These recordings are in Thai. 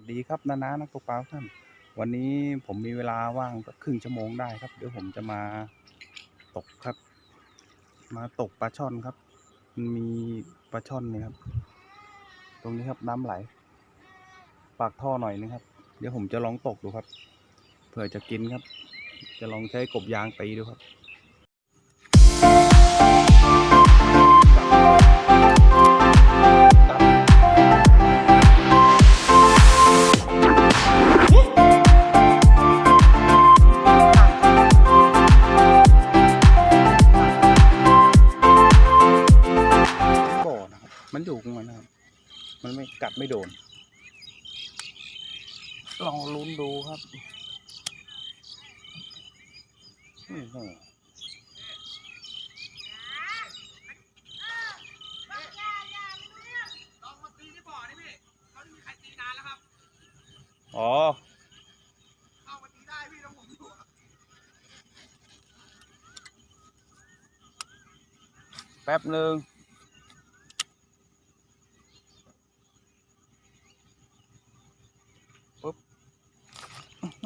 วัสดีครับนานานักตกปลาท่าน วันนี้ผมมีเวลาว่างครึ่งชั่วโมงได้ครับ เดี๋ยวผมจะมาตกครับ มาตกปลาช่อนครับ มันมีปลาช่อนนี่ครับ ตรงนี้ครับน้ำไหล ปากท่อหน่อยนึงครับ เดี๋ยวผมจะลองตกดูครับ เผื่อจะกินครับ จะลองใช้กบยางตีดูครับ ลองลุ้นดูครับอื้อหือลองม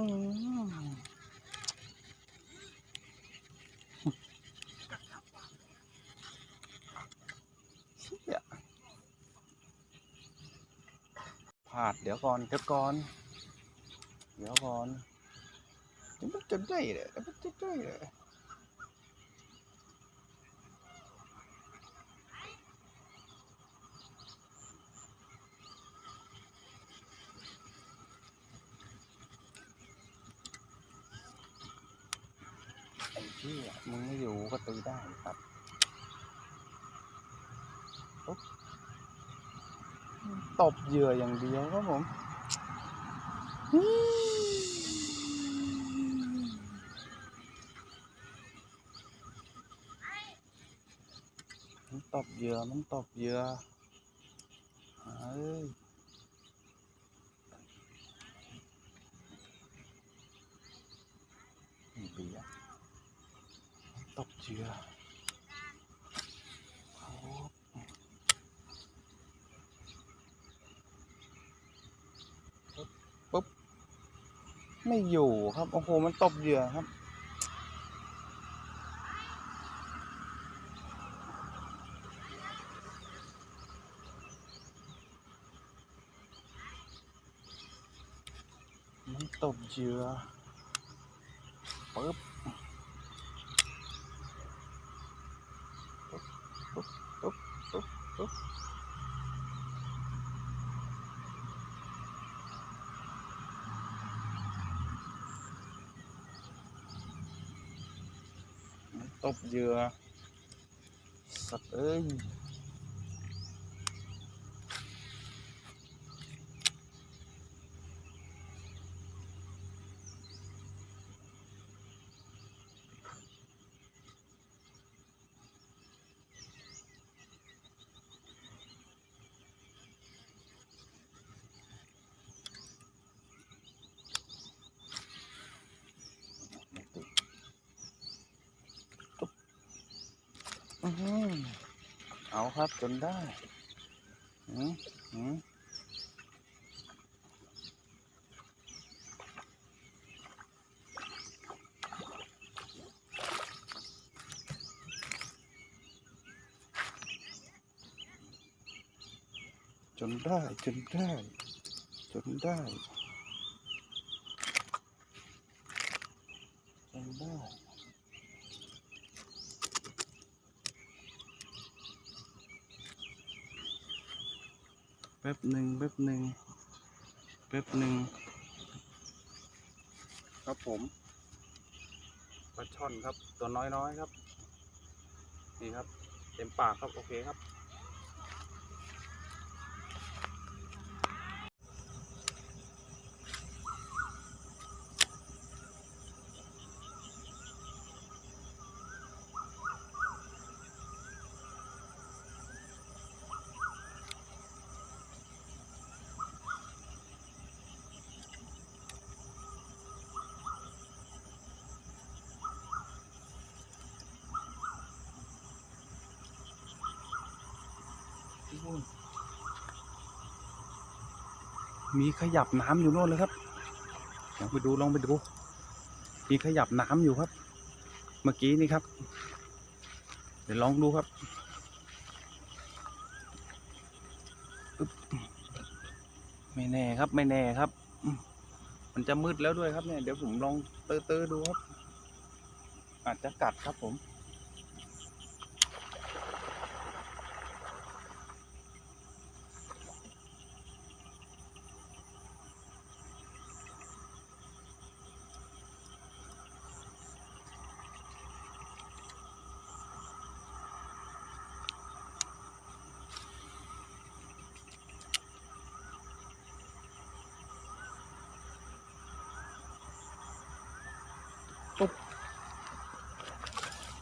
พลาดเดี๋ยวก่อนเดี๋ยวก่อน เดี๋ยวก่อนเดี๋ยวมันจะได้เลยเดี๋ยวมันจะได้เลย ที่มึงไม่อยู่ก็ตีได้ครับปุ๊บตบเหยื่ออย่างเดียวครับผมมันตบเหยื่อมันตบเหยื่อเอ้ยนี่เบียร์ ตบเชื้อปุ๊บปุ๊บ ไม่อยู่ครับ โอ้โห มันตบเหยื่อครับ มันตบเหยื่อปึ๊บ ปุ๊บปุ๊บปุ๊บมัน เหยื่อสัตว์เอ้ยอื้อหือเอาครับจนได้อืมอืมจนได้จนได้จนได้ จนได้ แป๊บหนึ่งแป๊บหนึ่งแป๊บหนึ่งครับผมปลาช่อนครับตัวน้อยๆครับนี่ครับ เต็มปากครับโอเคครับ มีขยับน้ำอยู่โน่นเลยครับลองไปดูลองไปดู มีขยับน้ำอยู่ครับ เมื่อกี้นี่ครับ เดี๋ยวลองดูครับไม่แน่ครับไม่แน่ครับ มันจะมืดแล้วด้วยครับเนี่ยเดี๋ยวผมลองเตื้อดูครับ อาจจะกัดครับผม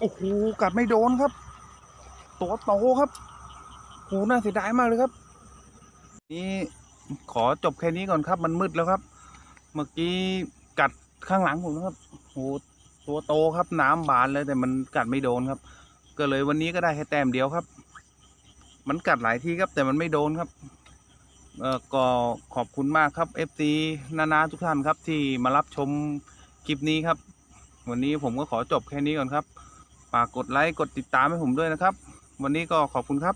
โอ้โหกัดไม่โดนครับตัวโตครับโหน่าเสียดายมากเลยครับ นี่ขอจบแค่นี้ก่อนครับ มันมืดแล้วครับ เมื่อกี้กัดข้างหลังผมนะครับโหตัวโตครับน้ำบานเลยแต่มันกัดไม่โดนครับ ก็เลยวันนี้ก็ได้แค่แต้มเดียวครับ มันกัดหลายทีครับ แต่มันไม่โดนครับเออก็ขอบคุณมากครับ FC นานาทุกท่านครับ ที่มารับชมคลิปนี้ครับ วันนี้ผมก็ขอจบแค่นี้ก่อนครับ ฝากกดไลค์กดติดตามให้ผมด้วยนะครับ วันนี้ก็ขอบคุณครับ